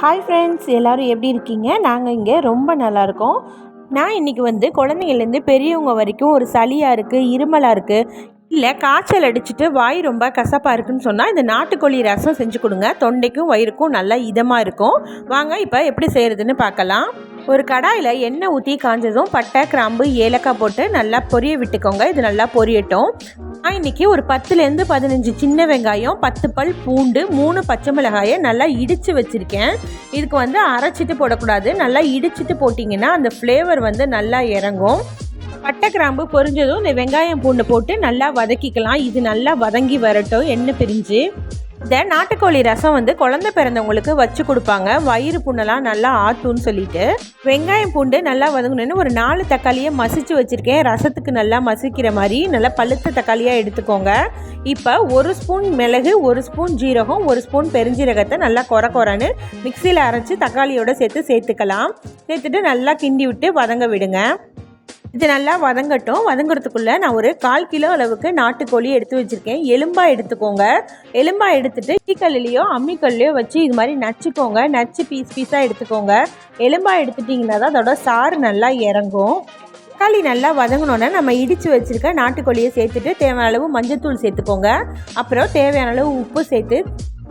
Hi friends எல்லோரும் எப்படி இருக்கீங்க? நாங்கள் இங்கே ரொம்ப நல்லாயிருக்கோம் நான் இன்றைக்கி வந்து குழந்தைங்கள்லேருந்து பெரியவங்க வரைக்கும் ஒரு சளியாக இருக்குது இருமலாக இருக்குது இல்லை காய்ச்சல் அடிச்சுட்டு வாய் ரொம்ப கசப்பாக இருக்குன்னு சொன்னால் இந்த நாட்டுக்கோழி ரசம் செஞ்சு கொடுங்க. தொண்டைக்கும் வயிறுக்கும் நல்லா இதமாக இருக்கும். வாங்க இப்போ எப்படி செய்கிறதுன்னு பார்க்கலாம். ஒரு கடாயில் எண்ணெய் ஊற்றி காஞ்சதும் பட்டை கிராம்பு ஏலக்காய் போட்டு நல்லா பொரிய விட்டுக்கோங்க. இது நல்லா பொரியட்டும். நான் இன்றைக்கி ஒரு பத்துலேருந்து பதினஞ்சு சின்ன வெங்காயம் பத்து பல் பூண்டு மூணு பச்சை மிளகாயை நல்லா இடித்து வச்சுருக்கேன். இதுக்கு வந்து அரைச்சிட்டு போடக்கூடாது. நல்லா இடிச்சிட்டு போட்டிங்கன்னா அந்த ஃப்ளேவர் வந்து நல்லா இறங்கும். பட்டை கிராம்பு பொரிஞ்சதும் இந்த வெங்காயம் பூண்டு போட்டு நல்லா வதக்கிக்கலாம். இது நல்லா வதங்கி வரட்டும். எண்ணெய் பிரிஞ்சு. இந்த நாட்டுக்கோழி ரசம் வந்து குழந்தை பிறந்தவங்களுக்கு வச்சு கொடுப்பாங்க. வயிறு புண்ணெல்லாம் நல்லா ஆட்டும்னு சொல்லிட்டு. வெங்காயம் பூண்டு நல்லா வதங்கணுன்னு ஒரு நாலு தக்காளியை மசிச்சு வச்சுருக்கேன். ரசத்துக்கு நல்லா மசிக்கிற மாதிரி நல்லா பழுத்த தக்காளியாக எடுத்துக்கோங்க. இப்போ ஒரு ஸ்பூன் மிளகு ஒரு ஸ்பூன் ஜீரகம் ஒரு ஸ்பூன் பெருஞ்சீரகத்தை நல்லா குறை குறைன்னு மிக்சியில் அரைச்சி தக்காளியோட சேர்த்து சேர்த்துக்கலாம். சேர்த்துட்டு நல்லா கிண்டி விட்டு வதங்க விடுங்க. இது நல்லா வதங்கட்டும். வதங்குறதுக்குள்ளே நான் ஒரு கால் கிலோ அளவுக்கு நாட்டுக்கோழி எடுத்து வச்சுருக்கேன். எலும்பாக எடுத்துக்கோங்க. எலும்பாக எடுத்துகிட்டு டீக்கல்லையோ அம்மிக்கல்லையோ வச்சு இது மாதிரி நச்சுக்கோங்க. நச்சு பீஸ் பீஸாக எடுத்துக்கோங்க. எலும்பாக எடுத்துட்டிங்கன்னா தான் அதோட சாறு நல்லா இறங்கும். தக்காளி நல்லா வதங்கினோன்னே நம்ம இடித்து வச்சுருக்க நாட்டுக்கோழியை சேர்த்துட்டு தேவையான அளவு மஞ்சத்தூள் சேர்த்துக்கோங்க. அப்புறம் தேவையான அளவு உப்பு சேர்த்து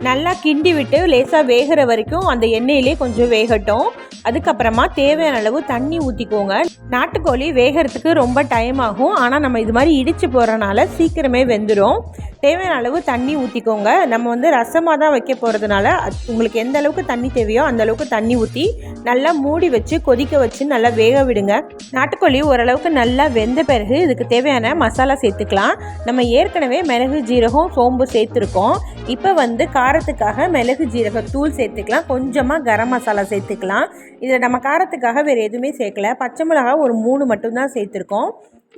நல்லா கிண்டி விட்டு லேசாக வேகிற வரைக்கும் அந்த எண்ணெயிலே கொஞ்சம் வேகட்டும். அதுக்கப்புறமா தேவையான அளவு தண்ணி ஊற்றிக்கோங்க நாட்டுக்கோழி வேகிறதுக்கு ரொம்ப டைம் ஆகும். ஆனால் நம்ம இது மாதிரி இடித்து போடுறனால சீக்கிரமே வெந்துடும் தேவையான அளவு தண்ணி ஊற்றிக்கோங்க நம்ம வந்து ரசமாக தான் வைக்க போகிறதுனால உங்களுக்கு எந்த அளவுக்கு தண்ணி தேவையோ அந்த அளவுக்கு தண்ணி ஊற்றி நல்லா மூடி வச்சு கொதிக்க வச்சு நல்லா வேக விடுங்க. நாட்டுக்கோழி ஓரளவுக்கு நல்லா வெந்த பிறகு இதுக்கு தேவையான மசாலா சேர்த்துக்கலாம். நம்ம ஏற்கனவே மிளகு ஜீரகம் சோம்பு சேர்த்துருக்கோம். இப்போ வந்து காரத்துக்காக மிளகு ஜீரக தூள் சேர்த்துக்கலாம். கொஞ்சமாக கரம் மசாலா சேர்த்துக்கலாம். இதில் நம்ம காரத்துக்காக வேறு எதுவுமே சேர்க்கல. பச்சை மிளகா ஒரு மூணு மட்டும்தான் சேர்த்துருக்கோம்.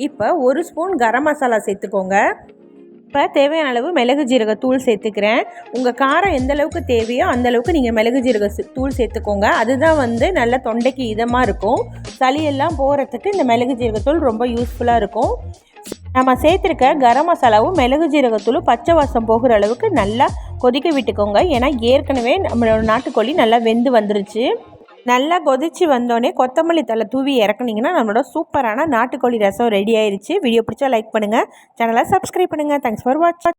இப்போ ஒரு ஸ்பூன் கரம் மசாலா சேர்த்துக்கோங்க. இப்போ தேவையான அளவு மிளகு ஜீரக தூள் சேர்த்துக்கிறேன். உங்கள் காரம் எந்த அளவுக்கு தேவையோ அந்த அளவுக்கு நீங்கள் மிளகு ஜீரக தூள் சேர்த்துக்கோங்க. அதுதான் வந்து நல்ல தொண்டைக்கு இதமாக இருக்கும். சளியெல்லாம் போகிறதுக்கு இந்த மிளகு ஜீரகத்தூள் ரொம்ப யூஸ்ஃபுல்லாக இருக்கும். நம்ம சேர்த்துருக்க கரம் மசாலாவும் மிளகு ஜீரகத்தூளும் பச்சை வாசம் போகிற அளவுக்கு நல்லா கொதிக்க விட்டுக்கோங்க. ஏன்னா ஏற்கனவே நம்மளோட நாட்டுக்கோழி நல்லா வெந்து வந்துருச்சு. நல்லா கொதிச்சு வந்தோடனே கொத்தமல்லி தலை தூவி இறக்குனீங்கன்னா நம்மளோட சூப்பரான நாட்டுக்கோழி ரசம் ரெடி ஆயிடுச்சு வீடியோ பிடிச்சா லைக் பண்ணுங்கள் சேனலை சப்ஸ்கிரைப் பண்ணுங்கள் தேங்க்ஸ் ஃபார் வாட்சிங்